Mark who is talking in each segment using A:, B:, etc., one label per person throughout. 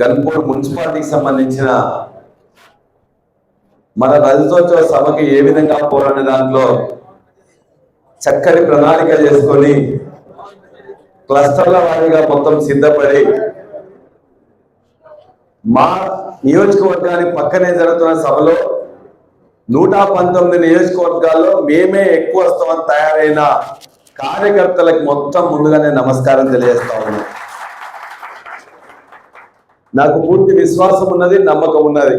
A: గన్పూర్ మున్సిపాలిటీకి సంబంధించిన మన రజతోత్సవ సభకి ఏ విధంగా పోరాడే దాంట్లో చక్కటి ప్రణాళిక చేసుకొని క్లస్టర్ల వారీగా మొత్తం సిద్ధపడి మా నియోజకవర్గానికి పక్కనే జరుగుతున్న సభలో నూట పంతొమ్మిది నియోజకవర్గాల్లో మేమే ఎక్కువ వస్తామని తయారైన కార్యకర్తలకు మొత్తం ముందుగానే నమస్కారం తెలియజేస్తా ఉన్నాం. నాకు పూర్తి విశ్వాసం ఉన్నది నమ్మకం ఉన్నది.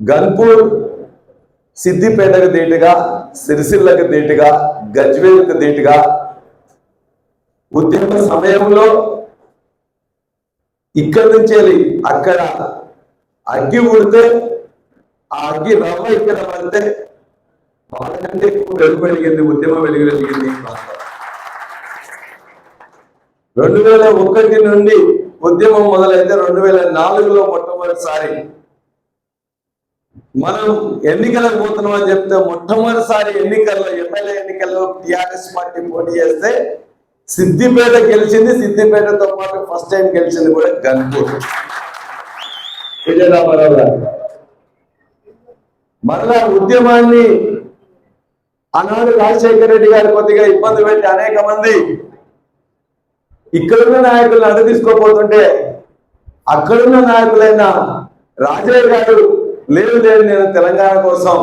A: గన్పూర్ సిద్దిపేటకు దీటుగా సిరిసిల్లకు దీటుగా గజ్వేల్కు దీటుగా ఉద్యమ సమయంలో ఇక్కడి నుంచి వెళ్ళి అక్కడ అగ్గి ఉడితే ఆ అగ్గి రవ్వ ఇక్కడ పడితే వాళ్ళకంటే ఎక్కువ వెలుగు వెలిగింది ఉద్యమం వెలుగు వెలిగింది రెండు వేల ఒకటి నుండి ఉద్యమం మొదలైతే రెండు వేల నాలుగులో మొట్టమొదటిసారి. మనం ఎన్నికలకు పోతున్నాం అని చెప్తే మొట్టమొదటిసారి ఎన్నికల్లో ఎమ్మెల్యే ఎన్నికల్లో టిఆర్ఎస్ పార్టీ పోటీ చేస్తే సిద్దిపేట గెలిచింది సిద్దిపేటతో పాటు ఫస్ట్ టైం గెలిచింది కూడా గన్పూర్ విజయరామారావు గారు. మరలా ఉద్యమాన్ని ఆనాడు రాజశేఖర రెడ్డి గారు కొద్దిగా ఇబ్బంది పెట్టి అనేక మంది ఇక్కడున్న నాయకులను అడ్డు తీసుకోపోతుంటే అక్కడున్న నాయకులైన రాజయ్య గారు లేదు లేదు నేను తెలంగాణ కోసం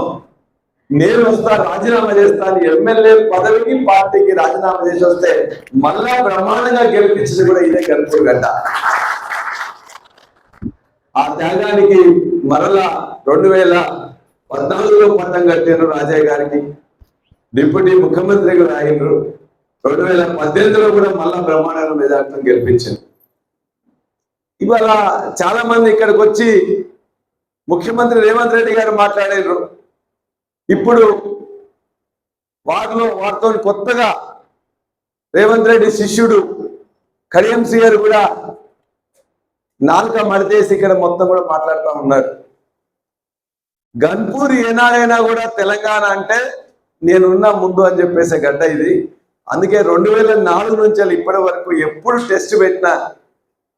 A: నేను వస్తా రాజీనామా చేస్తాను ఎమ్మెల్యే పదవికి పార్టీకి రాజీనామా చేసి వస్తే మళ్ళా బ్రహ్మాండంగా గెలిపించింది కూడా ఇదే గన్పూర్ గడ్డ. ఆ త్యాగానికి మరలా రెండు వేల పద్నాలుగులో పట్టం కట్టారు రాజయ్య గారికి. డిప్యూటీ ముఖ్యమంత్రిగా రాయినరు రెండు వేల పద్దెనిమిదిలో కూడా మళ్ళా బ్రహ్మాండ మెజార్టీతో గెలిపించింది. ఇవాళ చాలా మంది ఇక్కడికి వచ్చి ముఖ్యమంత్రి రేవంత్ రెడ్డి గారు మాట్లాడారు. ఇప్పుడు వారిలో వారితో కొత్తగా రేవంత్ రెడ్డి శిష్యుడు కడియం గారు కూడా నాలుక మడితేసి ఇక్కడ మొత్తం కూడా మాట్లాడుతూ ఉన్నారు. గన్పూర్ ఏనాడైనా కూడా తెలంగాణ అంటే నేనున్నా ముందు అని చెప్పేసే గడ్డ ఇది. అందుకే రెండు వేల నాలుగు నుంచి ఇప్పటి వరకు ఎప్పుడు టెస్ట్ పెట్టినా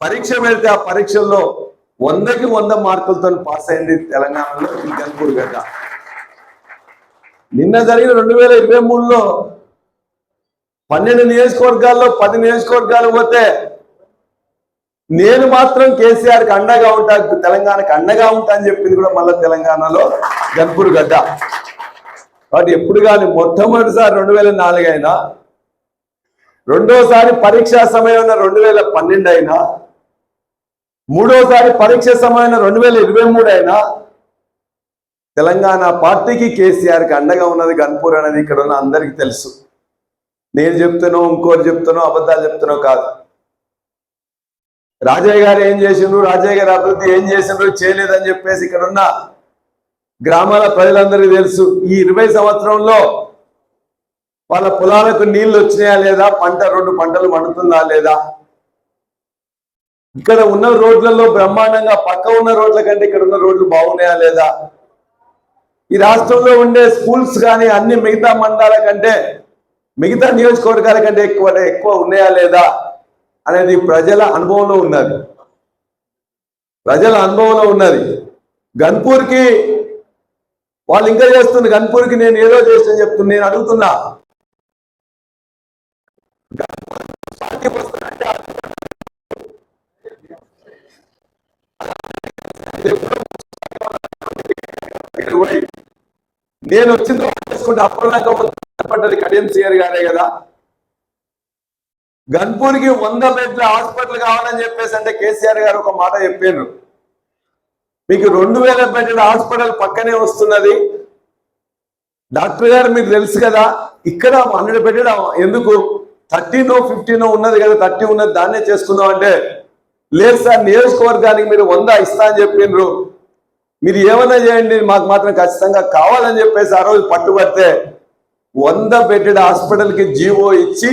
A: పరీక్ష పెడితే ఆ పరీక్షల్లో వందకి వంద మార్కులతో పాస్ అయింది తెలంగాణలో ఈ గన్పూర్ గడ్డ. నిన్న జరిగిన రెండు వేల ఇరవై మూడులో పన్నెండు నియోజకవర్గాల్లో పది నియోజకవర్గాలు పోతే నేను మాత్రం కేసీఆర్కి అండగా ఉంటా తెలంగాణకు అండగా ఉంటా అని చెప్పింది కూడా మళ్ళీ తెలంగాణలో గన్పూర్ గడ్డ. కాబట్టి ఎప్పుడు కానీ మొట్టమొదటిసారి రెండు వేల నాలుగు అయినా రెండోసారి పరీక్షా సమయం రెండు వేల పన్నెండు అయినా మూడోసారి పరీక్ష సమయం రెండు వేల ఇరవై మూడు అయినా తెలంగాణ పార్టీకి కేసీఆర్కి అండగా ఉన్నది గన్పూర్ అనేది ఇక్కడ ఉన్న అందరికీ తెలుసు. నేను చెప్తానో ఇంకోటి చెప్తానో అబద్ధాలు చెప్తానో కాదు. రాజయ్య గారు ఏం చేసిండ్రు? రాజయ్య గారు అభివృద్ధి ఏం చేసిండ్రు? చేయలేదని చెప్పేసి ఇక్కడ ఉన్న గ్రామాల ప్రజలందరికీ తెలుసు. ఈ ఇరవై సంవత్సరంలో వాళ్ళ పొలాలకు నీళ్ళు వచ్చినాయా లేదా? పంట రెండు పంటలు పండుతుందా లేదా? ఇక్కడ ఉన్న రోడ్లలో బ్రహ్మాండంగా పక్క ఉన్న రోడ్ల కంటే ఇక్కడ ఉన్న రోడ్లు బాగున్నాయా లేదా? ఈ రాష్ట్రంలో ఉండే స్కూల్స్ కానీ అన్ని మిగతా మండలాల కంటే మిగతా నియోజకవర్గాల కంటే ఎక్కువ ఎక్కువ ఉన్నాయా లేదా అనేది ప్రజల అనుభవంలో ఉన్నది. ప్రజల అనుభవంలో ఉన్నది. గన్పూర్కి వాళ్ళు ఇంకా చేస్తుంది గన్పూర్కి నేను ఏదో చేస్తాను చెప్తున్నా నేను అడుగుతున్నా పార్టీకి వస్తానంటే ఇక్కడ నేను వచ్చిన తర్వాత చేసుకుంటే అప్పటిదాకా పడ్డది కడియం సీఆర్ గారే కదా. గన్పూర్కి వంద బెడ్ల హాస్పిటల్ కావాలని చెప్పేసి అంటే కేసీఆర్ గారు ఒక మాట చెప్పారు. మీకు రెండు వేల బెడ్ల హాస్పిటల్ పక్కనే వస్తున్నది. డాక్టర్ గారు మీకు తెలుసు కదా ఇక్కడ హండ్రెడ్ బెడ్ ఎందుకు? థర్టీనో ఫిఫ్టీనో ఉన్నది కదా థర్టీ ఉన్నది దాన్నే చేసుకుందాం అంటే. లేదు సార్ నియోజకవర్గానికి మీరు వంద ఇస్తా అని చెప్పిండ్రు మీరు ఏమైనా చేయండి మాకు మాత్రం ఖచ్చితంగా కావాలని చెప్పేసి ఆ రోజు పట్టుబడితే వంద బెడ్డెడ్ హాస్పిటల్కి జీవో ఇచ్చి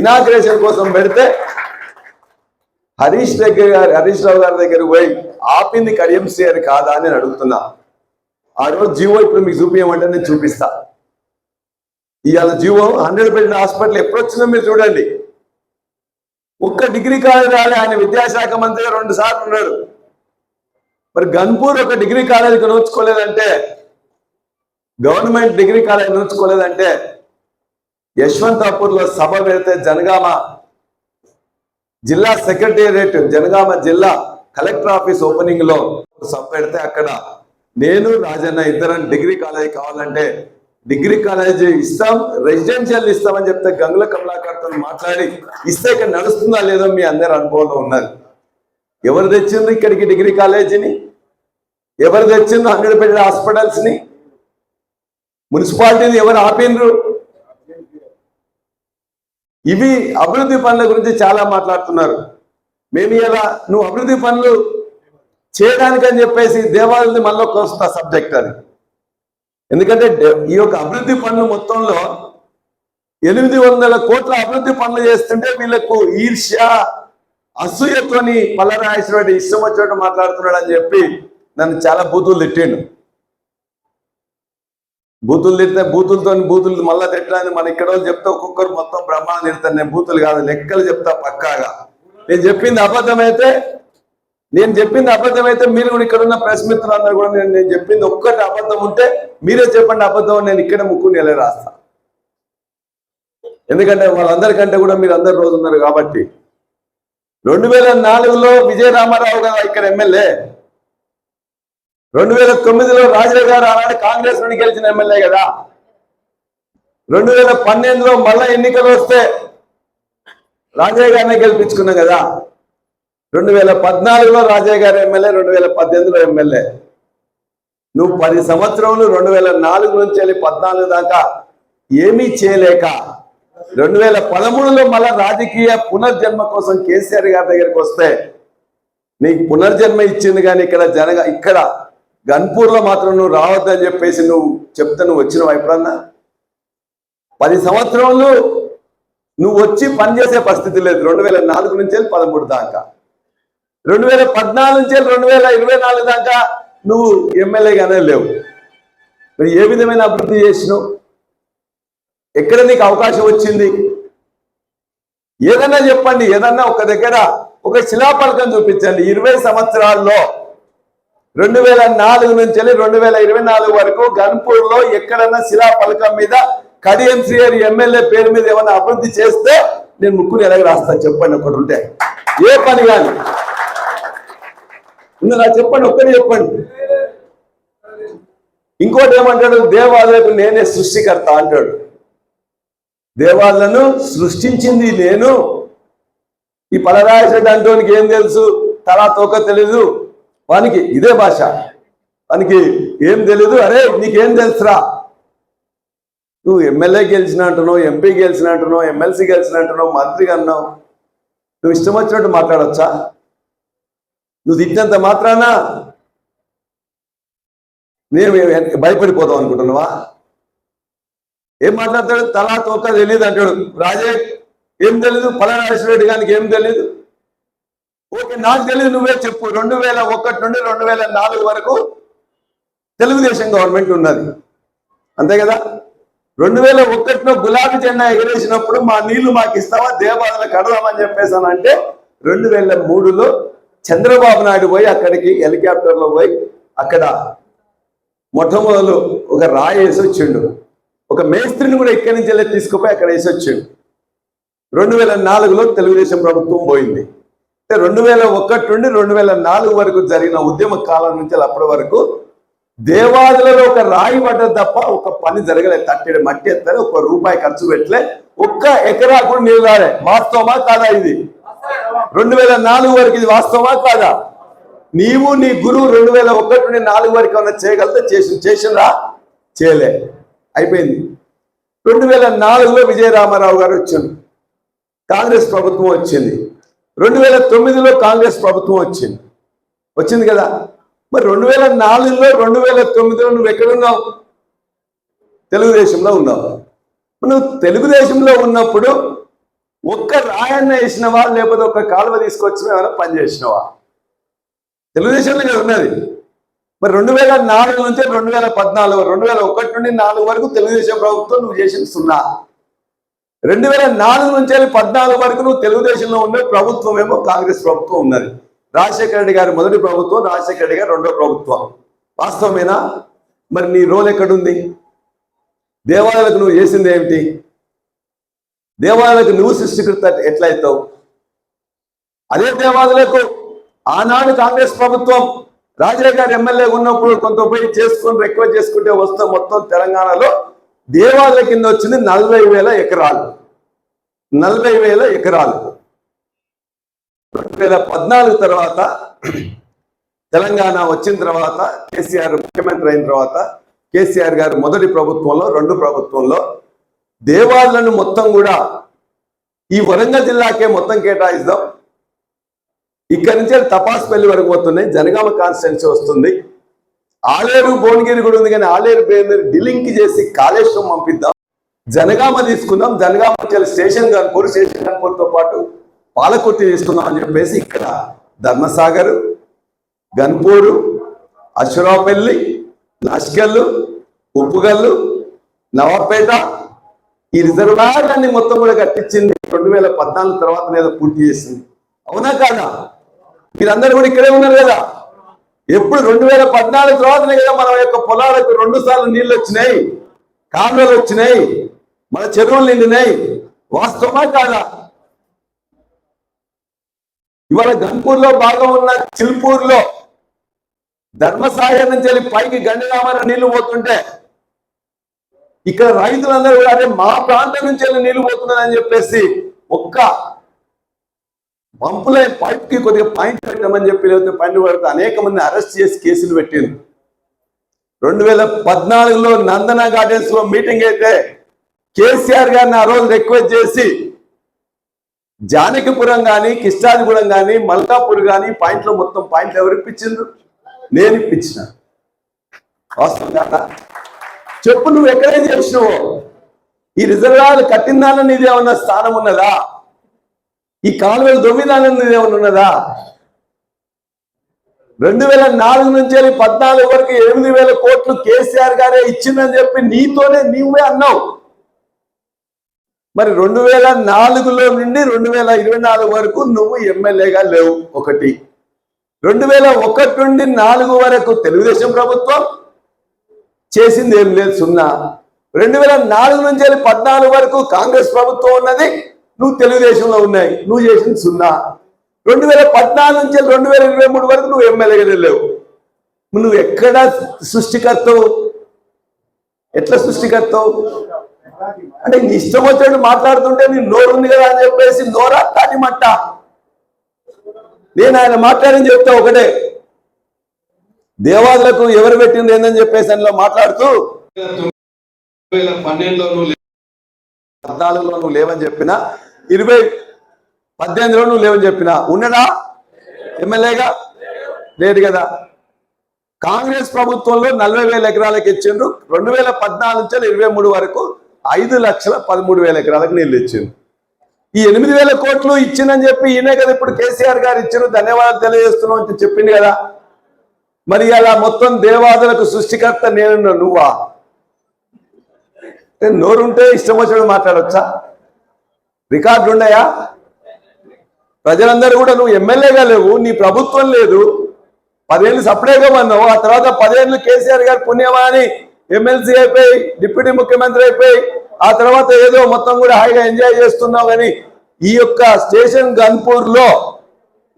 A: ఇనాగ్రేషన్ కోసం పెడితే హరీష్ దగ్గర గారు హరీష్ రావు గారి దగ్గర పోయి ఆపింది కడియంసీ అని కాదా అని అడుగుతున్నా. ఆ రోజు జీవో ఇప్పుడు మీకు చూపించమంటే నేను చూపిస్తా. ఇవాళ జీవో హండ్రెడ్ బెడ్ హాస్పిటల్ ఎప్పుడు వచ్చిందో మీరు చూడండి. ఒక్క డిగ్రీ కాలేజ్ రాలే ఆయన విద్యాశాఖ మంత్రిగా రెండు సార్లు ఉన్నాడు మరి గన్పూర్ ఒక డిగ్రీ కాలేజీకి నోచుకోలేదంటే గవర్నమెంట్ డిగ్రీ కాలేజ్ నోచుకోలేదంటే యశ్వంతపూర్లో సభ పెడితే జనగామ జిల్లా సెక్రటేరియట్ జనగామ జిల్లా కలెక్టర్ ఆఫీస్ ఓపెనింగ్లో సభ పెడితే అక్కడ నేను రాజన్న ఇద్దరం డిగ్రీ కాలేజ్ కావాలంటే డిగ్రీ కాలేజీ ఇస్తాం రెసిడెన్షియల్ ఇస్తామని చెప్తే గంగుల కమలాకర్తో మాట్లాడి ఇస్తే ఇక్కడ నడుస్తుందా లేదో మీ అందరి అనుభవంలో ఉన్నది. ఎవరు తెచ్చింది ఇక్కడికి డిగ్రీ కాలేజీని? ఎవరు తెచ్చిండ్రు హండ్రెడ్ బెడ్ హాస్పిటల్స్ని మున్సిపాలిటీని ఎవరు ఆపిండ్రు? ఇవి అభివృద్ధి పనుల గురించి చాలా మాట్లాడుతున్నారు. మేము ఇలా నువ్వు అభివృద్ధి పనులు చేయడానికని చెప్పేసి దేవాలయం మళ్ళీ వస్తా సబ్జెక్ట్ అది. ఎందుకంటే ఈ యొక్క అభివృద్ధి పనులు మొత్తంలో ఎనిమిది వందల కోట్ల అభివృద్ధి పనులు చేస్తుంటే వీళ్ళకు ఈర్ష్య అసూయతోని పల్లరాజేశ్వరుడు ఇష్టం వచ్చినట్టు మాట్లాడుతున్నాడు అని చెప్పి నన్ను చాలా బూతులు తిట్టిండు. బూతులు తిడితే బూతులతో బూతులు మళ్ళా తిట్టడానికి మన ఇక్కడ వాళ్ళు చెప్తే ఒక్కొక్కరు మొత్తం బ్రహ్మాండం తిడతాను నేను బూతులు కాదు లెక్కలు చెప్తా పక్కాగా. నేను చెప్పింది అబద్ధమైతే నేను చెప్పింది అబద్ధమైతే మీరు కూడా ఇక్కడ ఉన్న ప్రెస్ మిత్రులందరూ కూడా నేను నేను చెప్పింది ఒక్కటి అబద్ధం ఉంటే మీరే చెప్పండి అబద్ధం నేను ఇక్కడ ముక్కు నెల రాస్తా. ఎందుకంటే వాళ్ళందరికంటే కూడా మీరు అందరు రోజు ఉన్నారు కాబట్టి. రెండు వేల నాలుగులో విజయ రామారావు గారు ఇక్కడ ఎమ్మెల్యే రెండు వేల తొమ్మిదిలో రాజా గారు అలాంటి కాంగ్రెస్ నుండి గెలిచిన ఎమ్మెల్యే కదా. రెండు వేల పన్నెండులో మళ్ళా ఎన్నికలు వస్తే రాజయ్య గారిని గెలిపించుకున్నాం కదా. రెండు వేల పద్నాలుగులో రాజయ్య గారు ఎమ్మెల్యే రెండు వేల పద్దెనిమిదిలో ఎమ్మెల్యే. నువ్వు పది సంవత్సరంలో రెండు వేల నాలుగు నుంచి వెళ్ళి పద్నాలుగు దాకా ఏమీ చేయలేక రెండు వేల పదమూడులో మళ్ళా రాజకీయ పునర్జన్మ కోసం కేసీఆర్ గారి దగ్గరికి వస్తే నీకు పునర్జన్మ ఇచ్చింది కానీ ఇక్కడ జనగ ఇక్కడ గన్పూర్లో మాత్రం నువ్వు రావద్దని చెప్పేసి నువ్వు చెప్తే నువ్వు వచ్చినావు ఎప్పుడన్నా? పది సంవత్సరాలు నువ్వు వచ్చి పనిచేసే పరిస్థితి లేదు. రెండు వేల నాలుగు నుంచి పదమూడు దాకా. రెండు వేల పద్నాలుగు నుంచి రెండు వేల ఇరవై నాలుగు దాకా నువ్వు ఎమ్మెల్యేగానే లేవు. మరి ఏ విధమైన అభివృద్ధి చేసినావు? ఎక్కడ నీకు అవకాశం వచ్చింది? ఏదన్నా చెప్పండి. ఏదన్నా ఒక దగ్గర ఒక శిలాపలకం చూపించండి. ఇరవై సంవత్సరాల్లో రెండు వేల నాలుగు నుంచి వెళ్ళి రెండు వేల ఇరవై నాలుగు వరకు గన్పూర్లో ఎక్కడన్నా శిలాఫలకం మీద కడియం శ్రీహరి ఎమ్మెల్యే పేరు మీద ఏమైనా అభివృద్ధి చేస్తే నేను ముక్కుని ఎలాగ రాస్తాను చెప్పండి ఒకటి ఉంటే. ఏ పని కానీ ఉందా చెప్పండి ఒక్కటి చెప్పండి. ఇంకోటి ఏమంటాడు? దేవాలయకు నేనే సృష్టికర్త అంటాడు. దేవాలను సృష్టించింది నేను. ఈ పలరాజరెడ్డి అంటోనికి ఏం తెలుసు? తలా తోక తెలీదు. వానికి ఇదే భాష. వానికి ఏం తెలీదు? అరే నీకేం తెలుసురా? నువ్వు ఎమ్మెల్యే గెలిచిన అంటున్నావు ఎంపీ గెలిచిన అంటున్నావు ఎమ్మెల్సీ గెలిచిన అంటున్నావు మంత్రిగా అన్నావు. నువ్వు ఇష్టం వచ్చినట్టు మాట్లాడొచ్చా? నువ్వు తిట్టినంత మాత్రానా? నేను భయపడిపోతావు అనుకుంటున్నావా? ఏం మాట్లాడతాడు? తలా తోక తెలియదు అంటాడు. రాజే ఏం తెలీదు? పలానాశ్వర రెడ్డి గారికి ఏం తెలీదు? ఓకే నాకు తెలియదు నువ్వే చెప్పు. రెండు వేల ఒకటి నుండి రెండు వేల నాలుగు వరకు తెలుగుదేశం గవర్నమెంట్ ఉన్నది. అంతే కదా? రెండు వేల ఒకటిలో గులాబీ జెండా ఎగరేసినప్పుడు మా నీళ్ళు మాకు ఇస్తావా దేవాలయాలు కడదామని చెప్పేసాను అంటే రెండు వేల మూడులో చంద్రబాబు నాయుడు పోయి అక్కడికి హెలికాప్టర్లో పోయి అక్కడ మొట్టమొదలు ఒక రాయి వేసి వచ్చిండు. ఒక మేస్త్రిని కూడా ఇక్కడి నుంచి వెళ్ళి తీసుకుపోయి అక్కడ వేసి వచ్చిండు. రెండు వేల నాలుగులో తెలుగుదేశం ప్రభుత్వం పోయింది. అంటే రెండు వేల ఒకటి నుండి రెండు వేల నాలుగు వరకు జరిగిన ఉద్యమ కాలం నుంచి అప్పటి వరకు దేవాదులలో ఒక రాయి పడ్డది తప్ప ఒక పని జరగలేదు. తట్టెడు మట్టి ఎత్తలే ఒక రూపాయి ఖర్చు పెట్టలే ఒక్క ఎకరా కూడా నీళ్ళు రాలే. వాస్తవమా కాదా ఇది? రెండు వేల నాలుగు వరకు ఇది వాస్తవమా కాదా? నీవు నీ గురువు రెండు వేల ఒకటి నుండి నాలుగు వరకు ఏమన్నా చేయగలితే చేసి చేసినరా? చేయలే. అయిపోయింది. రెండు వేల నాలుగులో విజయరామారావు గారు వచ్చింది కాంగ్రెస్ ప్రభుత్వం వచ్చింది. రెండు వేల తొమ్మిదిలో కాంగ్రెస్ ప్రభుత్వం వచ్చింది. వచ్చింది కదా? మరి రెండు వేల నాలుగులో రెండు వేల తొమ్మిదిలో నువ్వు ఎక్కడున్నావు తెలుగుదేశంలో ఉన్నావు. నువ్వు తెలుగుదేశంలో ఉన్నప్పుడు ఒక్క రాయన్న వేసినవా లేకపోతే ఒక్క కాలువ తీసుకొచ్చినా ఏమైనా పనిచేసినవా తెలుగుదేశంలో కదా ఉన్నది. మరి రెండు వేల నాలుగు నుంచి రెండు వేల పద్నాలుగు రెండు వేల ఒకటి నుండి నాలుగు వరకు తెలుగుదేశం ప్రభుత్వం నువ్వు చేసిన సున్నా. రెండు వేల నాలుగు నుంచి వెళ్ళి పద్నాలుగు వరకు నువ్వు తెలుగుదేశంలో ఉన్న ప్రభుత్వం ఏమో కాంగ్రెస్ ప్రభుత్వం ఉన్నది. రాజశేఖర రెడ్డి గారి మొదటి ప్రభుత్వం రాజశేఖర రెడ్డి గారి రెండో ప్రభుత్వం. వాస్తవమేనా? మరి నీ రోల్ ఎక్కడుంది? దేవాలయాలకు నువ్వు చేసింది ఏమిటి? దేవాలయాలకు నువ్వు సృష్టికృత ఎట్లయితావు? అదే దేవాలయాలకు ఆనాడు కాంగ్రెస్ ప్రభుత్వం రాజయ్య గారు ఎమ్మెల్యే ఉన్నప్పుడు కొంత పోయి చేసుకొని రిక్వెస్ట్ చేసుకుంటే వస్తే మొత్తం తెలంగాణలో దేవాలయ కింద వచ్చింది నలభై వేల ఎకరాలు. నలభై వేల ఎకరాలు. రెండు వేల పద్నాలుగు తర్వాత తెలంగాణ వచ్చిన తర్వాత కేసీఆర్ ముఖ్యమంత్రి అయిన తర్వాత కేసీఆర్ గారు మొదటి ప్రభుత్వంలో రెండు ప్రభుత్వంలో దేవాలయాలను మొత్తం కూడా ఈ వరంగల్ జిల్లాకే మొత్తం కేటాయిస్తాం. ఇక్కడి నుంచి తపాస్పల్లి వరకు పోతున్నాయి. జనగామ కాన్స్టిట్యున్సీ వస్తుంది. ఆలేరు భువనగిరి కూడా ఉంది కానీ ఆలేరు పేరు డిలింక్ చేసి కాళేశ్వరం పంపిద్దాం. జనగామ తీసుకుందాం. జనగామ స్టేషన్ కనుపూర్ స్టేషన్ కనుపూర్తో పాటు పాలకుర్తి తీసుకుందాం అని చెప్పేసి ఇక్కడ ధర్మసాగర్ గన్పూరు అశ్వరావుపల్లి లష్కల్లు ఉప్పుగల్లు నవాపేట ఈ రిజర్వాయర్లన్నీ మొత్తం కూడా కట్టించింది రెండు వేల పద్నాలుగు తర్వాత మీద పూర్తి చేసింది. అవునా కాదా? మీరందరూ కూడా ఇక్కడే ఉన్నారు కదా? ఎప్పుడు రెండు వేల పద్నాలుగు తర్వాతనే కదా మన యొక్క పొలాలకు రెండు సార్లు నీళ్ళు వచ్చినాయి కాలువలు వచ్చినాయి మన చెరువులు నిండినాయి. వాస్తవమా కాదా? ఇవాళ గన్పూర్లో భాగం ఉన్న చిల్పూర్లో ధర్మసాగర్ నుంచి వెళ్ళి పైకి గండిరామాన నీళ్ళు పోతుంటే ఇక్కడ రైతులందరూ కూడా మా ప్రాంతం నుంచి వెళ్ళి నీళ్ళు పోతున్నదని చెప్పేసి ఒక్క పంపులే పైప్కి కొద్దిగా పాయింట్ పెట్టమని చెప్పి లేకపోతే పైన పడితే అనేక మంది అరెస్ట్ చేసి కేసులు పెట్టింది రెండు వేల పద్నాలుగులో నందన గార్డెన్స్లో మీటింగ్ అయితే కేసీఆర్ గారిని ఆ రోజు రిక్వెస్ట్ చేసి జానకిపురం కానీ కిష్టాదిపురం కానీ మల్కాపూర్ కానీ పాయింట్లు మొత్తం పాయింట్లు ఎవరు ఇప్పించిండ్రు? నేను ఇప్పించిన. చెప్పు నువ్వు ఎక్కడే చేసినావు? ఈ రిజర్వాయర్ కట్టిందాలని ఇది నీది ఏమన్నా స్థానం ఉన్నదా? ఈ కాలువలు దొమ్మిదానం నీది ఏమన్నా ఉన్నదా? రెండు వేల నాలుగు నుంచి వెళ్ళి పద్నాలుగు వరకు ఎనిమిది వేల కోట్లు కేసీఆర్ గారే ఇచ్చిందని చెప్పి నీతోనే నీవే అన్నావు. మరి రెండు వేల నాలుగులో నుండి రెండు వేల ఇరవై నాలుగు వరకు నువ్వు ఎమ్మెల్యేగా లేవు ఒకటి. రెండు వేల ఒకటి నుండి నాలుగు వరకు తెలుగుదేశం ప్రభుత్వం చేసింది ఏం లేదు సున్నా. రెండు వేల నాలుగు నుంచి పద్నాలుగు వరకు కాంగ్రెస్ ప్రభుత్వం ఉన్నది. నువ్వు తెలుగుదేశంలో ఉన్నాయి నువ్వు చేసింది సున్నా. రెండు వేల పద్నాలుగు నుంచి రెండు వేల ఇరవై మూడు వరకు నువ్వు ఎమ్మెల్యేగా లేవు నువ్వు ఎక్కడ సృష్టికర్తవు? ఎట్లా సృష్టికర్తవు? అంటే నీ ఇష్టం వచ్చినట్టు మాట్లాడుతుంటే నీ నోరు ఉంది కదా అని చెప్పేసి నోరా తాటి మట్ట. నేను ఆయన మాట్లాడని చెప్తా ఒకటే. దేవాదులకు ఎవరు పెట్టింది ఏందని చెప్పేసి అందులో మాట్లాడుతూ పన్నెండులో నువ్వు పద్నాలుగులో నువ్వు లేవని చెప్పిన ఇరవై పద్దెనిమిదిలో నువ్వు లేవని చెప్పిన. ఉన్నడా ఎమ్మెల్యేగా? లేదు కదా. కాంగ్రెస్ ప్రభుత్వంలో నలభై వేల ఎకరాలకు ఇచ్చిండ్రు. రెండు వేల పద్నాలుగు నుంచి ఇరవై మూడు వరకు ఐదు లక్షల పదమూడు వేల ఎకరాలకు నీళ్ళు ఇచ్చిండ్రు. ఈ ఎనిమిది వేల కోట్లు ఇచ్చిందని చెప్పి ఈయనే కదా ఇప్పుడు కేసీఆర్ గారు ఇచ్చిన ధన్యవాదాలు తెలియజేస్తున్నాం అని చెప్పింది కదా. మరి అలా మొత్తం దేవాదులకు సృష్టికర్త నేను నువ్వా? నోరుంటే ఇష్టం వచ్చినట్టు మాట్లాడొచ్చా? రికార్డులు ఉన్నాయా? ప్రజలందరూ కూడా నువ్వు ఎమ్మెల్యేగా లేవు నీ ప్రభుత్వం లేదు. పదేళ్ళు సపరేట్గా అన్నావు ఆ తర్వాత పదేళ్ళు కేసీఆర్ గారు పుణ్యమా అని ఎమ్మెల్సీ అయిపోయి డిప్యూటీ ముఖ్యమంత్రి అయిపోయి ఆ తర్వాత ఏదో మొత్తం కూడా హాయిగా ఎంజాయ్ చేస్తున్నావు కానీ ఈ యొక్క స్టేషన్ గన్పూర్లో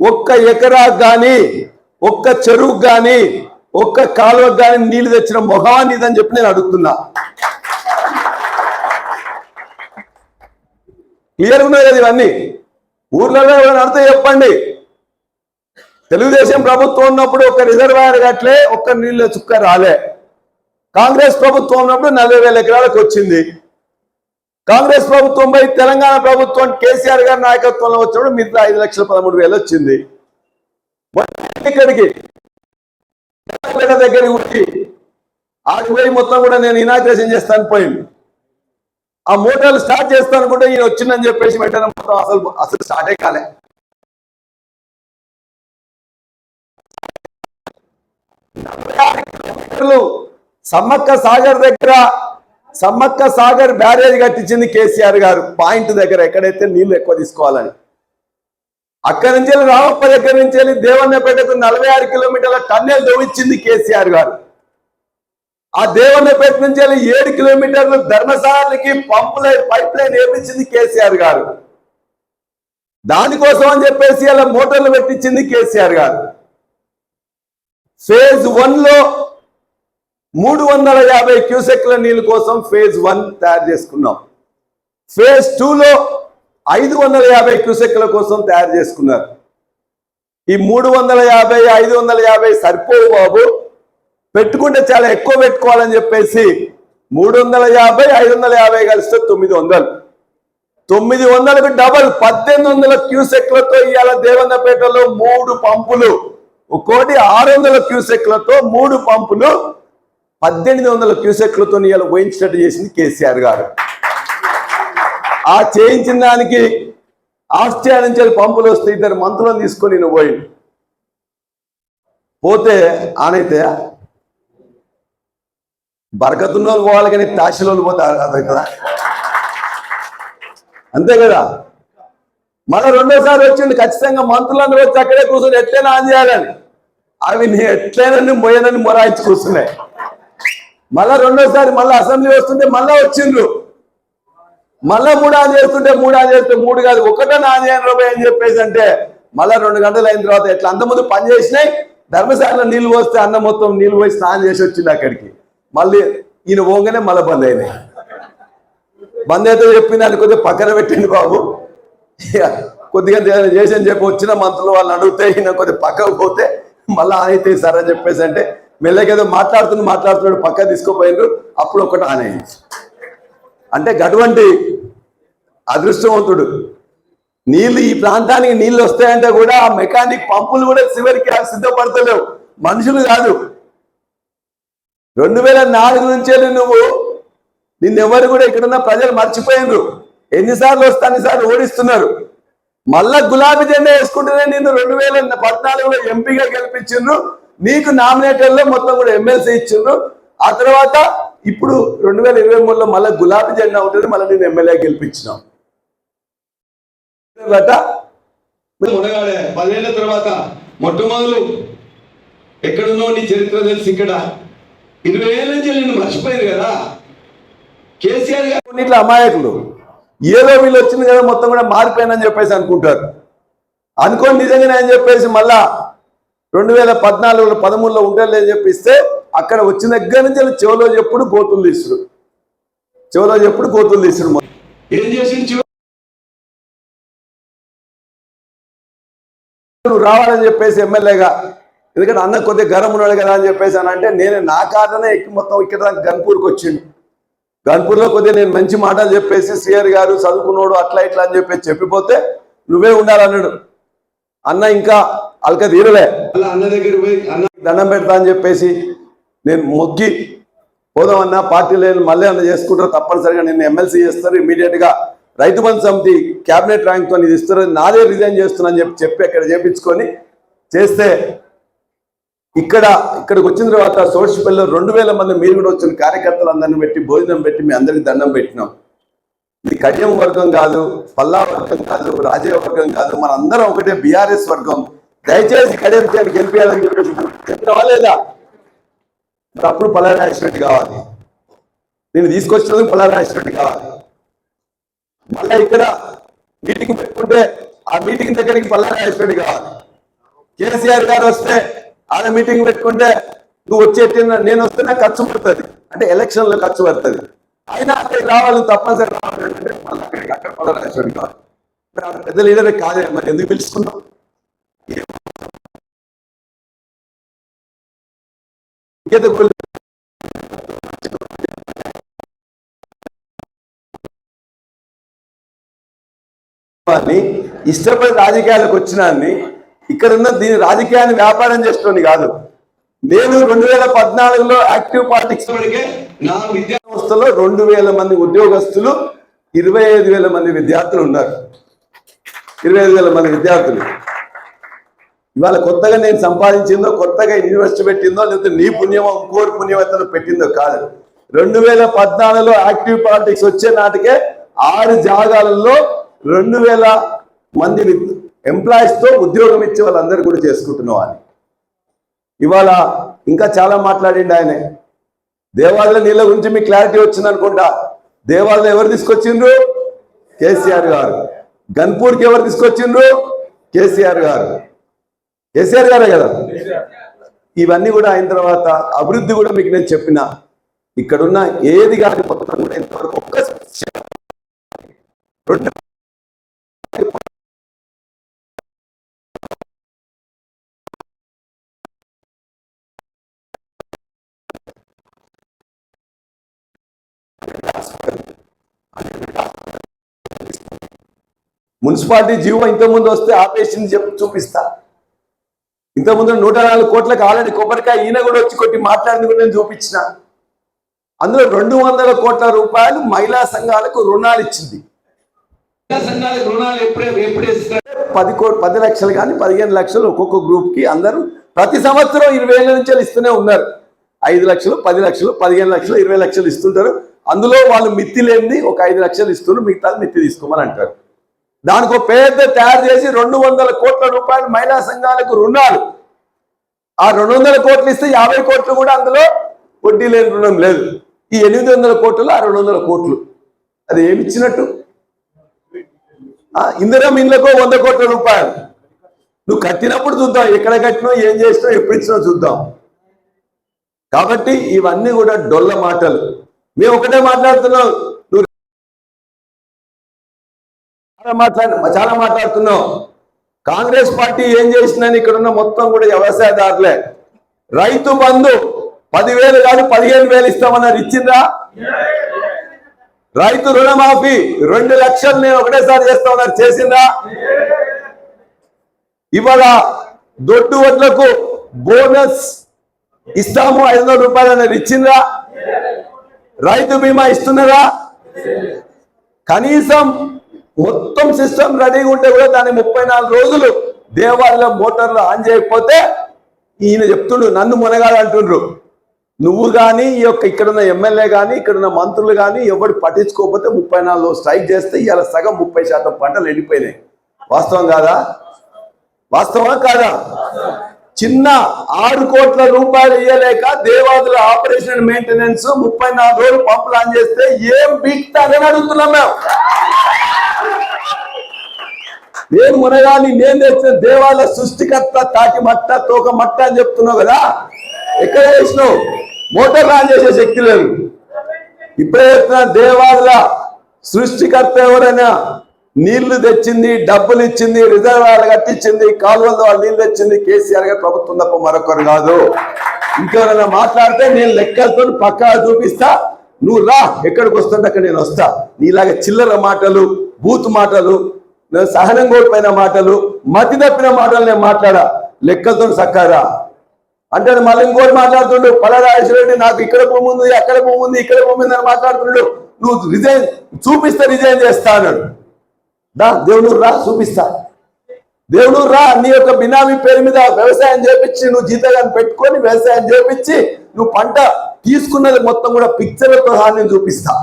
A: ఒక్క ఎకరా కానీ ఒక్క చెరువు కానీ ఒక్క కాలువకు కానీ నీళ్ళు తెచ్చిన మొహాన్ని ఇదని చెప్పి నేను అడుగుతున్నా. క్లియర్ ఉన్నాయి కదా ఇవన్నీ? ఊర్లలో ఎవరైనా అర్థం చెప్పండి. తెలుగుదేశం ప్రభుత్వం ఉన్నప్పుడు ఒక రిజర్వాయర్ గట్లే ఒక్క నీళ్ళ చుక్క రాలే. కాంగ్రెస్ ప్రభుత్వం ఉన్నప్పుడు నలభై వేల ఎకరాలకు వచ్చింది. కాంగ్రెస్ ప్రభుత్వం పై తెలంగాణ ప్రభుత్వం కేసీఆర్ గారి నాయకత్వంలో వచ్చినప్పుడు మిగతా ఐదు లక్షల పదమూడు వేలు వచ్చింది. ఇక్కడికి దగ్గరికి వచ్చి ఆడికి మొత్తం కూడా నేను ఇనాగ్రేషన్ చేస్తాను పోయింది. ఆ మోటార్లు స్టార్ట్ చేస్తాను అనుకుంటే ఈయన వచ్చిందని చెప్పేసి వెంటనే మొత్తం అసలు అసలు స్టార్టే కాలే. సమ్మక్క సాగర్ దగ్గర సమ్మక్క సాగర్ బ్యారేజ్ కట్టించింది కేసీఆర్ గారు పాయింట్ దగ్గర ఎక్కడైతే నీళ్ళు ఎక్కువ తీసుకోవాలని. అక్కడి నుంచి రామప్ప దగ్గర నుంచి వెళ్ళి దేవన్నపేటకు నలభై ఆరు కిలోమీటర్ల టన్నెల్ దోవిచ్చింది కేసీఆర్ గారు. ఆ దేవుణ్ణి ప్రయత్నించాలి ఏడు కిలోమీటర్లు ధర్మశాలకి పంపు లైన్ పైప్ లైన్ వేపించింది కేసీఆర్ గారు. దానికోసం అని చెప్పేసి అలా మోటార్లు పెట్టించింది కేసీఆర్ గారు. ఫేజ్ వన్లో మూడు వందల యాభై క్యూసెక్ల నీళ్ళ కోసం ఫేజ్ వన్ తయారు చేసుకున్నాం. ఫేజ్ టూలో ఐదు వందల యాభై క్యూసెక్ల కోసం తయారు చేసుకున్నారు. ఈ మూడు వందల యాభై ఐదు వందల యాభై సరిపోవు బాబు. పెట్టుకుంటే చాలా ఎక్కువ పెట్టుకోవాలని చెప్పేసి మూడు వందల యాభై ఐదు వందల యాభై కలిస్తే తొమ్మిది వందలు. తొమ్మిది వందలకు డబల్ పద్దెనిమిది వందల క్యూసెక్లతో ఇవాళ దేవందపేటలో మూడు పంపులు. ఒక్కోటి ఆరు వందల క్యూసెక్లతో మూడు పంపులు. పద్దెనిమిది వందల క్యూసెక్లతో ఇవాళ పోయించినట్టు చేసింది కేసీఆర్ గారు. ఆ చేయించిన దానికి ఆస్ట్రియా నుంచి పంపులు వస్తే ఇద్దరు మంత్రులను తీసుకొని నేను పోయి పోతే ఆనైతే బరకతున్న వాళ్ళు పోవాలి కానీ తాసిలోళ్ళు పోతారు కదా కదా? అంతే కదా? మళ్ళీ రెండోసారి వచ్చిండు ఖచ్చితంగా మంత్రులందరూ వచ్చి అక్కడే కూర్చొని ఎట్లైనా ఆన్ అవి నీ ఎట్లైనా మొయ్యనని మొరాయించి కూర్చున్నాయి. మళ్ళా రెండోసారి మళ్ళీ అసెంబ్లీ వస్తుంటే మళ్ళా వచ్చిండ్రు. మళ్ళా మూడు ఆన్ చేస్తుంటే మూడు ఆన్ చేస్తే మూడు కాదు ఒకటే ఆన్ రూపాయి అని చెప్పేసి అంటే మళ్ళా రెండు గంటలు అయిన తర్వాత ఎట్లా? అంతకుముందు పని చేసినాయి ధర్మశాలలో నీళ్ళు పోస్తే అన్నం మొత్తం నీళ్ళు పోయి స్నానం చేసి వచ్చింది అక్కడికి. మళ్ళీ ఈయన పోగానే మళ్ళీ బంద్ అయినాయి. బంద్ అయితే చెప్పింది అని కొద్దిగా పక్కన పెట్టండి బాబు. కొద్దిగా చేసి అని చెప్పి వచ్చిన మంత్రులు వాళ్ళని అడిగితే ఈయన కొద్దిగా పక్కకు పోతే మళ్ళీ అయితే సరే అని చెప్పేసి అంటే మెల్లకేదో మాట్లాడుతున్న మాట్లాడుతున్నాడు పక్క తీసుకుపోయిండ్రు. అప్పుడు ఒకటి ఆన్ అంటే అటువంటి అదృష్టవంతుడు. నీళ్ళు ఈ ప్రాంతానికి నీళ్ళు వస్తాయంటే కూడా ఆ మెకానిక్ పంపులు కూడా చివరికి సిద్ధపడతలేవు. మనుషులు కాదు. రెండు వేల నాలుగు నుంచే నువ్వు నిన్నెవరు కూడా ఇక్కడున్న ప్రజలు మర్చిపోయినరు. ఎన్నిసార్లు వస్తే అన్నిసార్లు ఓడిస్తున్నారు. మళ్ళా గులాబీ జెండా వేసుకుంటేనే నిన్ను రెండు వేల పద్నాలుగులో ఎంపీగా గెలిపించిండ్రు. నీకు నామినేటర్లో మొత్తం కూడా ఎమ్మెల్సీ ఇచ్చిండ్రు. ఆ తర్వాత ఇప్పుడు రెండు వేల ఇరవై మూడులో మళ్ళీ గులాబీ జెండా ఉంటుంది మళ్ళీ నేను ఎమ్మెల్యే గెలిపించినాం. తర్వాత మునగాడే పదేళ్ళ తర్వాత మొట్టమొదలు ఎక్కడున్నో నీ చరిత్ర తెలిసి ఇక్కడ. ఇరవై ఏళ్ళ నుంచి నేను మర్చిపోయింది కదా. కేసీఆర్ గారు కొన్నిట్ల అమాయకులు. ఏదో వీళ్ళు వచ్చింది కదా మొత్తం కూడా మారిపోయిందని చెప్పేసి అనుకుంటారు. అనుకోని నిజంగానే అని చెప్పేసి మళ్ళా రెండు వేల పద్నాలుగులో పదమూడులో ఉండాలని చెప్పిస్తే అక్కడ వచ్చిన దగ్గర నుంచి చెవులో చెప్పుడు గోతులు తీసుడు చెవులో చెప్పుడు గోతులు తీసుడు ఏం నువ్వు రావాలని చెప్పేసి ఎమ్మెల్యేగా ఎందుకంటే అన్న కొద్దిగా గరం ఉన్నాడు కదా అని చెప్పేసి అని అంటే నేను నా కారణమే ఎక్కి మొత్తం ఇక్కడ గన్పూర్కి వచ్చిండు. గన్పూర్లో కొద్దిగా నేను మంచి మాటలు చెప్పేసి సిఆర్ గారు చదువుకున్నాడు అట్లా ఇట్లా అని చెప్పేసి చెప్పిపోతే నువ్వే ఉండాలన్నాడు అన్న ఇంకా అల్క తీరలే. అన్న దగ్గర పోయి అన్న దండం పెడతా అని చెప్పేసి నేను మొక్కి పోదాం అన్న పార్టీ లేని మళ్ళీ అన్న చేసుకుంటారు తప్పనిసరిగా. నేను ఎమ్మెల్సీ చేస్తారు ఇమీడియట్గా రైతు బంధు సమితి క్యాబినెట్ ర్యాంక్తో ఇది ఇస్తారు నాదే రిజైన్ చేస్తున్నా అని చెప్పి చెప్పి అక్కడ చేపించుకొని చేస్తే ఇక్కడ ఇక్కడికి వచ్చిన తర్వాత సోషిపల్లిలో రెండు వేల మంది మీరు కూడా వచ్చిన కార్యకర్తలు అందరిని పెట్టి భోజనం పెట్టి మీ అందరికి దండం పెట్టినాం. ఇది కళ్యాణ వర్గం కాదు పల్లా వర్గం కాదు రాజే వర్గం కాదు మన అందరం ఒకటే బీఆర్ఎస్ వర్గం. దయచేసి కడియం చేయాలి గెలిపించాలని చెప్పేసి అప్పుడు కావాలి. నేను తీసుకొచ్చినందుకు పలానా యాక్సిడెంట్ కావాలి. మళ్ళీ ఇక్కడ మీటింగ్ పెట్టుకుంటే ఆ మీటింగ్ దగ్గరికి పలానా యాక్సిడెంట్ కావాలి. కేసీఆర్ గారు వస్తే ఆడ మీటింగ్ పెట్టుకుంటే నువ్వు వచ్చే నేను వస్తే నాకు ఖర్చు పడుతుంది. అంటే ఎలక్షన్లో ఖర్చు పడుతుంది. అయినా అక్కడికి రావాలి తప్పనిసరి రావాలంటే మళ్ళీ అక్కడికి అక్కడ కూడా మరి పెద్ద లీడరే కాదే. మరి ఎందుకు పిలుచుకున్నావు ఇంకేదో ఇష్టపడి రాజకీయాలకు వచ్చినాన్ని ఇక్కడ ఉన్న దీని రాజకీయాన్ని వ్యాపారం చేస్తుంది కాదు. నేను రెండు వేల పద్నాలుగులో యాక్టివ్ పాలిటిక్స్ వరకే నా విద్యా సంస్థలో రెండు వేల మంది ఉద్యోగస్తులు ఇరవై ఐదు వేల మంది విద్యార్థులు ఉన్నారు. ఇరవై ఐదు వేల మంది విద్యార్థులు. ఇవాళ కొత్తగా నేను సంపాదించిందో కొత్తగా యూనివర్సిటీ పెట్టిందో లేకపోతే నీ పుణ్యమో ఇంకోరి పుణ్యమతను పెట్టిందో కాదు.
B: రెండు వేల పద్నాలుగులో యాక్టివ్ పాలిటిక్స్ వచ్చే నాటికే ఆరు జాగాలలో రెండు వేల మంది ఎంప్లాయీస్తో ఉద్యోగం ఇచ్చే వాళ్ళందరూ కూడా చేసుకుంటున్నావు అని. ఇవాళ ఇంకా చాలా మాట్లాడిండు ఆయనే. దేవాలయ నీళ్ళ గురించి మీకు క్లారిటీ వచ్చింది అనుకుంటా. దేవాలయం ఎవరు తీసుకొచ్చిండ్రు? కేసీఆర్ గారు. గన్పూర్కి ఎవరు తీసుకొచ్చిండ్రు? కేసీఆర్ గారు. కేసీఆర్ గారే కదా? ఇవన్నీ కూడా అయిన తర్వాత అభివృద్ధి కూడా మీకు నేను చెప్పిన. ఇక్కడున్న ఏది కానీ మొత్తం కూడా ఇంతవరకు ఒక్క మున్సిపాలిటీ జీవో ఇంతకుముందు వస్తే ఆపేసింది చెప్పి చూపిస్తా. ఇంతకుముందు నూట నాలుగు కోట్లకు ఆల్రెడీ కొబ్బరికాయ ఈయన కూడా వచ్చి కొట్టి మాట్లాడింది కూడా నేను చూపించిన. అందులో రెండు వందల కోట్ల రూపాయలు మహిళా సంఘాలకు రుణాలు ఇచ్చింది.
A: మహిళా సంఘాలకు రుణాలు ఎప్పుడే ఎప్పుడు ఇస్తారు?
B: పది కో పది లక్షలు కానీ పదిహేను లక్షలు ఒక్కొక్క గ్రూప్కి అందరూ ప్రతి సంవత్సరం ఇరవై ఏళ్ళ నుంచి ఇస్తూనే ఉన్నారు. ఐదు లక్షలు పది లక్షలు పదిహేను లక్షలు ఇరవై లక్షలు ఇస్తుంటారు. అందులో వాళ్ళు మిత్తి లేనిది ఒక ఐదు లక్షలు ఇస్తున్నారు మిగతాది మిత్తి తీసుకోమని అంటారు. దానికి ఒక పెద్ద తయారు చేసి రెండు వందల కోట్ల రూపాయలు మహిళా సంఘాలకు రుణాలు. ఆ రెండు వందల కోట్లు ఇస్తే యాభై కోట్లు కూడా అందులో వడ్డీ లేని రుణం లేదు. ఈ ఎనిమిది వందల కోట్లు ఆ రెండు వందల కోట్లు. అది ఏమి ఇచ్చినట్టు? ఇందిరా ఇండ్లకో వంద కోట్ల రూపాయలు. నువ్వు కట్టినప్పుడు చూద్దాం ఎక్కడ కట్టినావు ఏం చేసినావు ఎప్పుడు ఇచ్చినావు చూద్దాం. కాబట్టి ఇవన్నీ కూడా డొల్ల మాటలు. మేము ఒకటే మాట్లాడుతున్నాం. మాట్లాడి చాలా మాట్లాడుతున్నావు. కాంగ్రెస్ పార్టీ ఏం చేసిందని ఇక్కడ ఉన్న మొత్తం కూడా వ్యవసాయదారులే. రైతు బంధు పదివేలు కాదు పదిహేను వేలు ఇస్తామన్నారు ఇచ్చిందా రైతు రుణమాఫీ రెండు లక్షలు నేను ఒకటేసారి చేస్తామన్నారు చేసిందా ఇవాళ దొడ్డు వడ్లకు బోనస్ ఇస్తాము ఐదు వందల రూపాయలు అనేది ఇచ్చిందా రైతు బీమా ఇస్తున్నారా? కనీసం మొత్తం సిస్టమ్ రెడీగా ఉంటే కూడా దాని ముప్పై నాలుగు రోజులు దేవాలయం మోటార్లు ఆన్ చేయకపోతే ఈయన చెప్తుండు నన్ను మునగాడు అంటుండ్రు నువ్వు కానీ ఈ యొక్క ఇక్కడున్న ఎమ్మెల్యే కానీ ఇక్కడున్న మంత్రులు కానీ ఎవరు పట్టించుకోకపోతే ముప్పై నాలుగు స్ట్రైక్ చేస్తే ఇవాళ సగం ముప్పై శాతం పంటలు ఎండిపోయినాయి. వాస్తవం కాదా? వాస్తవా కాదా? చిన్న ఆరు కోట్ల రూపాయలు ఇయ్యలేక దేవాదుల ఆపరేషన్ మెయింటెనెన్స్ ముప్పై నాలుగు రోజులు పంపులు ఆన్ చేస్తే ఏం బీక్తాదని అడుగుతున్నాం మేము. నేను మునగాని నేను తెచ్చిన దేవాల సృష్టికర్త తాటి మట్ట తోక మట్ట అని చెప్తున్నావు కదా? ఎక్కడ చేసినావు మోటార్ ఆన్ చేసే శక్తి లేదు. ఇప్పుడే చెప్తున్నా దేవాల సృష్టికర్త ఎవరైనా నీళ్ళు తెచ్చింది డబ్బులు ఇచ్చింది రిజర్వాయర్లు కట్టించింది కాలువల ద్వారా నీళ్ళు తెచ్చింది కేసీఆర్ గారు ప్రభుత్వం తప్ప మరొకరు కాదు. ఇంకెవరైనా మాట్లాడితే నేను లెక్కలతో పక్కా చూపిస్తా. నువ్వు రా ఎక్కడికి వస్తుంటే అక్కడ నేను వస్తా. నీలాగా చిల్లర మాటలు బూత్ మాటలు సహనం కోల్పోయిన మాటలు మతి తప్పిన మాటలు నేను మాట్లాడా? లెక్కలతో సక్కారా? అంటే మళ్ళీ ఇంకోటి మాట్లాడుతుండు పలరాజరెడ్డి నాకు ఇక్కడ భూమి ఉంది అక్కడ భూమి ఉంది ఇక్కడ భూమి ఉంది అని మాట్లాడుతుండు. నువ్వు రిజైన్ చూపిస్తే రిజైన్ చేస్తా అన్నాడు. దా దేవుడు రా చూపిస్తా. దేవుడు రా నీ యొక్క బినామీ పేరు మీద వ్యవసాయం చేపించి నువ్వు జీతగాన్ని పెట్టుకొని వ్యవసాయం చేపించి నువ్వు పంట తీసుకున్నది మొత్తం కూడా పిక్చర్లతో సహా నేను చూపిస్తా.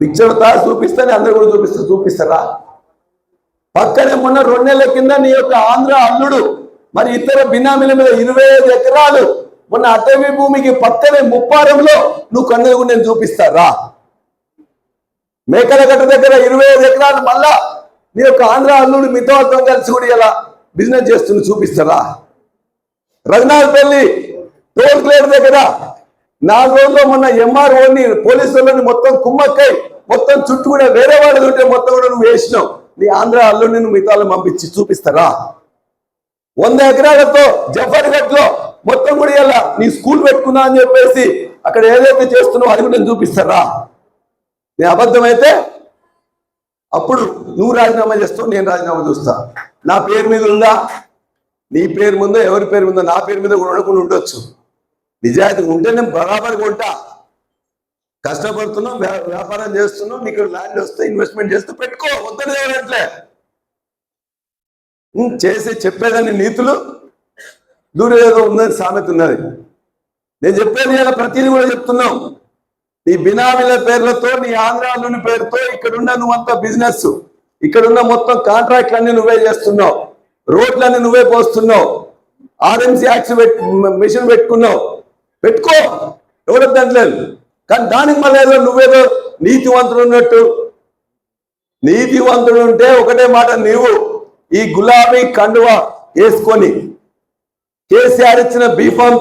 B: పిక్చర్తో చూపిస్తా అందరు కూడా చూపిస్తా చూపిస్తారా? పక్కనే మొన్న రెండు నెలల కింద నీ యొక్క ఆంధ్ర అల్లుడు మరి ఇతర బినామీల మీద ఇరవై ఐదు ఎకరాలు మొన్న అటవీ భూమికి పక్కనే ముప్పారంలో నువ్వు కన్నది నేను చూపిస్తారా? మేకలగట్ట దగ్గర ఇరవై ఐదు ఎకరాలు మళ్ళా నీ యొక్క ఆంధ్ర అల్లుడు మితోత్వం కలిసి కూడా ఇలా బిజినెస్ చేస్తుంది చూపిస్తారా? రఘునాథపల్లి టోల్ క్లియర్ దగ్గర నాలుగు రోజుల్లో మొన్న ఎంఆర్ఓని పోలీసులని మొత్తం కుమ్మక్కై మొత్తం చుట్టూ కూడా వేరే వాళ్ళు ఉంటే మొత్తం కూడా నువ్వు వేసినావు. నీ ఆంధ్ర అల్లు నువ్వు మిగతాలు పంపించి చూపిస్తారా? వంద ఎకరాలతో జఫర్గఢ్లో మొత్తం కూడా ఇలా నీ స్కూల్ పెట్టుకున్నా అని చెప్పేసి అక్కడ ఏదైతే చేస్తున్నావు అది కూడా నేను చూపిస్తారా నీ అబద్ధమైతే అప్పుడు నువ్వు రాజీనామా చేస్తావు నేను రాజీనామా చూస్తా. నా పేరు మీద ఉందా? నీ పేరు ముందో ఎవరి పేరు ముందో? నా పేరు మీద కూడా ఉండకుండా ఉండొచ్చు. నిజాయితీ ఉంటే నేను బరాబర్గా ఉంటా. కష్టపడుతున్నాం వ్యా- వ్యాపారం చేస్తున్నాం నీకు ల్యాండ్ వస్తే ఇన్వెస్ట్మెంట్ చేస్తే పెట్టుకో వద్దని చేయాలంటే చేసి చెప్పేదాన్ని నీతులు దూరం ఏదో ఉందని సామెత ఉన్నది. నేను చెప్పేది ఇలా ప్రతిదీ కూడా చెప్తున్నాం. నీ బినామీల పేర్లతో నీ ఆంధ్రాలోని పేరుతో ఇక్కడున్న నువ్వంతా బిజినెస్ ఇక్కడున్న మొత్తం కాంట్రాక్ట్లన్నీ నువ్వే చేస్తున్నావు. రోడ్లన్నీ నువ్వే పోస్తున్నావు. ఆర్ఎంసీ యాక్స్ మిషన్ పెట్టుకున్నావు. పెట్టుకో. ఎవరు దాంట్లేదు కానీ దానికి మళ్ళీ ఏదో నువ్వేదో నీతివంతుడు ఉన్నట్టు నీతివంతుడు ఉంటే ఒకటే మాట నీవు ఈ గులాబీ కండువ వేసుకొని కేసీఆర్ ఇచ్చిన బీఫామ్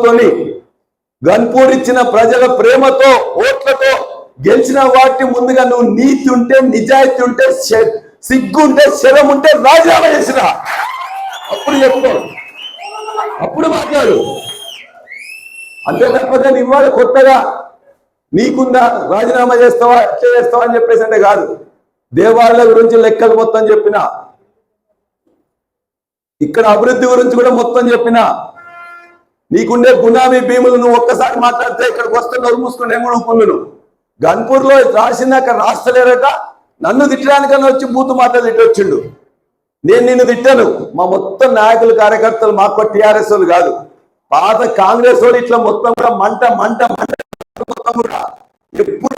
B: గన్పూర్ ఇచ్చిన ప్రజల ప్రేమతో ఓట్లతో గెలిచిన వాటి ముందుగా నువ్వు నీతి ఉంటే నిజాయితీ ఉంటే శ- సిగ్గు ఉంటే శరం ఉంటే రాజీనామా చేసిన. అప్పుడు చెప్పుకో అప్పుడు మాట్లాడు. అంతే తప్పగా ఇవాళ కొత్తగా నీకుందా? రాజీనామా చేస్తావా? ఎట్లా చేస్తావా అని చెప్పేసి అంటే కాదు. దేవాలయాల గురించి లెక్కలు మొత్తం చెప్పిన. ఇక్కడ అభివృద్ధి గురించి కూడా మొత్తం చెప్పిన. నీకుండే గునామీ భీములు నువ్వు ఒక్కసారి మాట్లాడితే ఇక్కడికి వస్తే నోరు మూసుకుని నేను కూడా ఊపుకుందును గన్పూర్లో రాస్తలేరట. నన్ను తిట్టడానికన్నా వచ్చి బూతు మాట తిట్టొచ్చిండు. నేను నిన్ను తిట్టాను. మా మొత్తం నాయకులు కార్యకర్తలు మాకు టిఆర్ఎస్ వాళ్ళు కాదు. పాత కాంగ్రెస్ వాళ్ళు ఇట్లా మొత్తం కూడా మంట మంట మంట మొత్తం ఎప్పుడు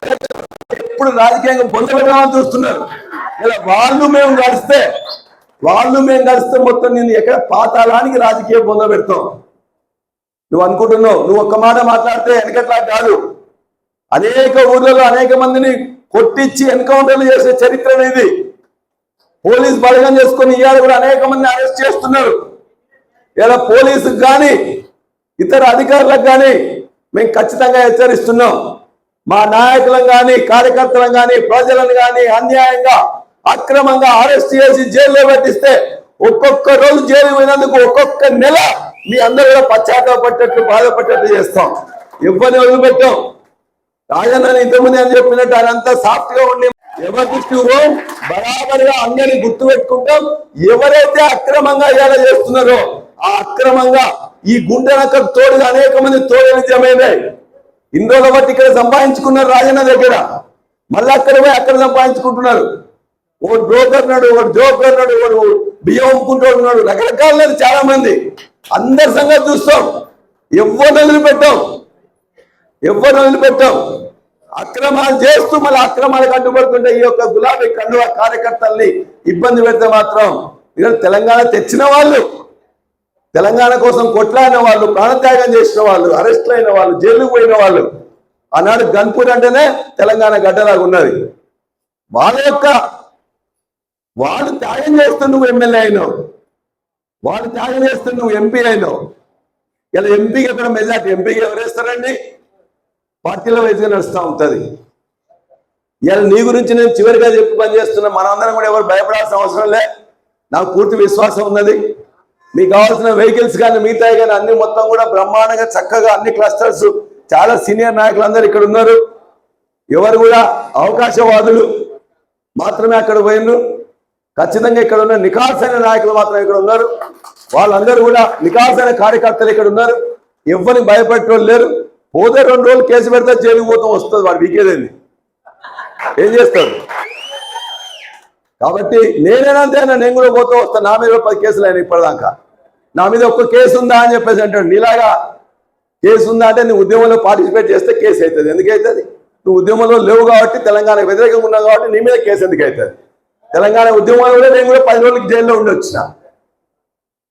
B: ఎప్పుడు రాజకీయంగా పొందబెట్టాలని చూస్తున్నారు. ఇలా వాళ్ళు మేము కలిస్తే వాళ్ళు మేము కలిస్తే మొత్తం నేను ఎక్కడ పాతాళానికి రాజకీయ పొందబెడతాం నువ్వు అనుకుంటున్నావు నువ్వు ఒక్క మాట మాట్లాడితే వెనకట్లా కాదు. అనేక ఊర్లలో అనేక మందిని కొట్టించి ఎన్కౌంటర్లు చేసే చరిత్ర అనేది పోలీస్ బలగం చేసుకొని ఇవాళ కూడా అనేక మంది అరెస్ట్ చేస్తున్నారు. ఇలా పోలీసుకు కానీ ఇతర అధికారులకు కానీ మేము ఖచ్చితంగా హెచ్చరిస్తున్నాం. మా నాయకులను కానీ కార్యకర్తలను కానీ ప్రజలను కానీ అన్యాయంగా అక్రమంగా అరెస్ట్ చేసి జైల్లో పెట్టిస్తే ఒక్కొక్క రోజు జైలు పోయినందుకు ఒక్కొక్క నెల మీ అందరూ కూడా పశ్చాత్తాపట్టేట్లు బాధపడ్డట్టు చేస్తాం. ఇవ్వని వదిలిపెట్టాం? రాజన్న ఇంతకుముందు అని చెప్పినట్టు ఆయనంతా సాఫ్ట్గా ఉండి ఎవరి దృష్టిలో బరాబరిగా అందరిని గుర్తు పెట్టుకుంటాం. ఎవరైతే అక్రమంగా ఇలా చేస్తున్నారో ఆ అక్రమంగా ఈ గుండెనక్క తోడుగా అనేక మంది తోడు నిజమైనాయి ఇన్ని రోజుల బట్టి ఇక్కడ సంపాదించుకున్నారు రాజన్న దగ్గర మళ్ళీ అక్కడ పోయి అక్కడ సంపాదించుకుంటున్నారు. ఓ బ్రోకర్ నాడు ఒకటి జోకర్ నాడు ఒకడు బియ్యం అమ్ముకుంటూ ఉన్నాడు. రకరకాల చాలా మంది అందరి సంగతి చూస్తాం. ఎవరు వదిలిపెట్టాం. ఎవరు వదిలిపెట్టాం. అక్రమాలు చేస్తూ మళ్ళీ అక్రమాలకు అడ్డుపడుతుంటే ఈ యొక్క గులాబీ కండువ కార్యకర్తల్ని ఇబ్బంది పెడితే మాత్రం ఇక్కడ తెలంగాణ తెచ్చిన వాళ్ళు. తెలంగాణ కోసం కొట్లాడిన వాళ్ళు ప్రాణత్యాగం చేసిన వాళ్ళు అరెస్ట్ అయిన వాళ్ళు జైలుకు పోయిన వాళ్ళు ఆనాడు గన్పూర్ అంటేనే తెలంగాణ గడ్డలాగా ఉన్నది. వాళ్ళ యొక్క వాళ్ళు త్యాగం చేస్తూ నువ్వు ఎమ్మెల్యే అయినావు. వాళ్ళు త్యాగం చేస్తూ నువ్వు ఎంపీ అయినావు. ఇలా ఎంపీకి ఎక్కడ మెజార్టీ. ఎంపీకి ఎవరు వేస్తారండి? పార్టీల వైజ్గా నడుస్తూ ఉంటుంది. ఇలా నీ గురించి నేను చివరిగా చెప్పి పనిచేస్తున్నా మనందరం కూడా ఎవరు భయపడాల్సిన అవసరం లే. నాకు పూర్తి విశ్వాసం ఉన్నది. మీకు కావాల్సిన వెహికల్స్ కానీ మిగతా కానీ అన్ని మొత్తం కూడా బ్రహ్మాండంగా చక్కగా అన్ని క్లస్టర్స్ చాలా సీనియర్ నాయకులందరూ ఇక్కడ ఉన్నారు. ఎవరు కూడా అవకాశవాదులు మాత్రమే అక్కడ పోయినరు ఖచ్చితంగా ఇక్కడ ఉన్న నికాసైన నాయకులు మాత్రం ఇక్కడ ఉన్నారు. వాళ్ళందరూ కూడా నికాసైన కార్యకర్తలు ఇక్కడ ఉన్నారు. ఎవరిని భయపెట్టేవాళ్ళు లేరు. పోతే రెండు రోజులు కేసు పెడితే జైలుకు పోతాం వస్తుంది వాడు వీకేదండి ఏం చేస్తారు కాబట్టి నేనేనంతే నేను కూడా పోతూ వస్తాను నా మీద పది కేసులు అయినా ఇప్పటిదాకా. నా మీద ఒక్క కేసు ఉందా అని చెప్పేసి అంటాడు. నీలాగా కేసు ఉందా అంటే నువ్వు ఉద్యమంలో పార్టిసిపేట్ చేస్తే కేసు అవుతుంది ఎందుకైతుంది నువ్వు ఉద్యమంలో లేవు కాబట్టి తెలంగాణ వ్యతిరేకంగా ఉన్నావు కాబట్టి నీ మీద కేసు ఎందుకు అవుతుంది తెలంగాణ ఉద్యమంలో కూడా నేను కూడా పది రోజులకి జైల్లో ఉండొచ్చిన.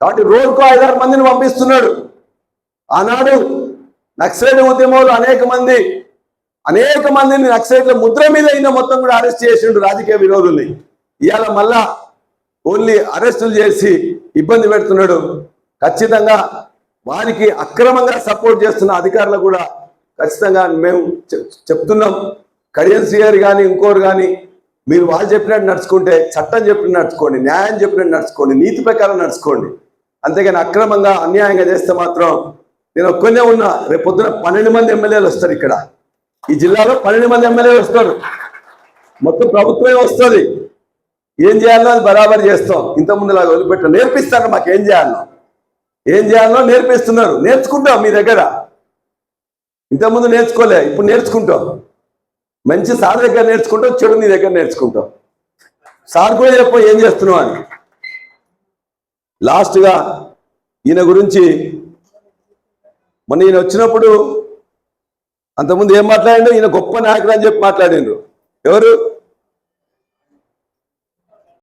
B: కాబట్టి రోజుకు ఐదారు మందిని పంపిస్తున్నాడు. ఆనాడు నక్సలైట్ ఉద్యమంలో అనేక మంది అనేక మందిని నక్సలైట్ల ముద్ర మీద అయిన మొత్తం కూడా అరెస్ట్ చేసిండు రాజకీయ విరోధుల్ని. ఇవాళ మళ్ళా ఓన్లీ అరెస్టులు చేసి ఇబ్బంది పెడుతున్నాడు. ఖచ్చితంగా వారికి అక్రమంగా సపోర్ట్ చేస్తున్న అధికారులు కూడా ఖచ్చితంగా మేము చెప్- చెప్తున్నాం. కడియన్ గారు కానీ ఇంకోరు కానీ మీరు వాళ్ళు చెప్పినట్టు నడుచుకుంటే చట్టం చెప్పినట్టు నడుచుకోండి న్యాయం చెప్పినట్టు నడుచుకోండి నీతి ప్రకారం నడుచుకోండి. అంతేగాని అక్రమంగా అన్యాయంగా చేస్తే మాత్రం నేను ఒక్కనే ఉన్నా రేపు పొద్దున పన్నెండు మంది ఎమ్మెల్యేలు వస్తారు ఇక్కడ. ఈ జిల్లాలో పన్నెండు మంది ఎమ్మెల్యేలు వస్తారు. మొత్తం ప్రభుత్వమే వస్తుంది. ఏం చేయాలో అది బరాబర్ చేస్తాం. ఇంతకుముందు ముందులాగా వదిలిపెట్టాం. నేర్పిస్తారు మాకు ఏం చేయాలో ఏం చేయాలో నేర్పిస్తున్నారు. నేర్చుకుంటాం మీ దగ్గర. ఇంతకుముందు నేర్చుకోలే ఇప్పుడు నేర్చుకుంటాం. మంచి సార్ దగ్గర నేర్చుకుంటాం చెడు నీ దగ్గర నేర్చుకుంటాం. సార్ కూడా చెప్ప ఏం చేస్తున్నావు అని. లాస్ట్గా ఈయన గురించి మొన్న ఈయన వచ్చినప్పుడు అంతకుముందు ఏం మాట్లాడిండు? ఈయన గొప్ప నాయకుడు అని చెప్పి మాట్లాడిండ్రు ఎవరు?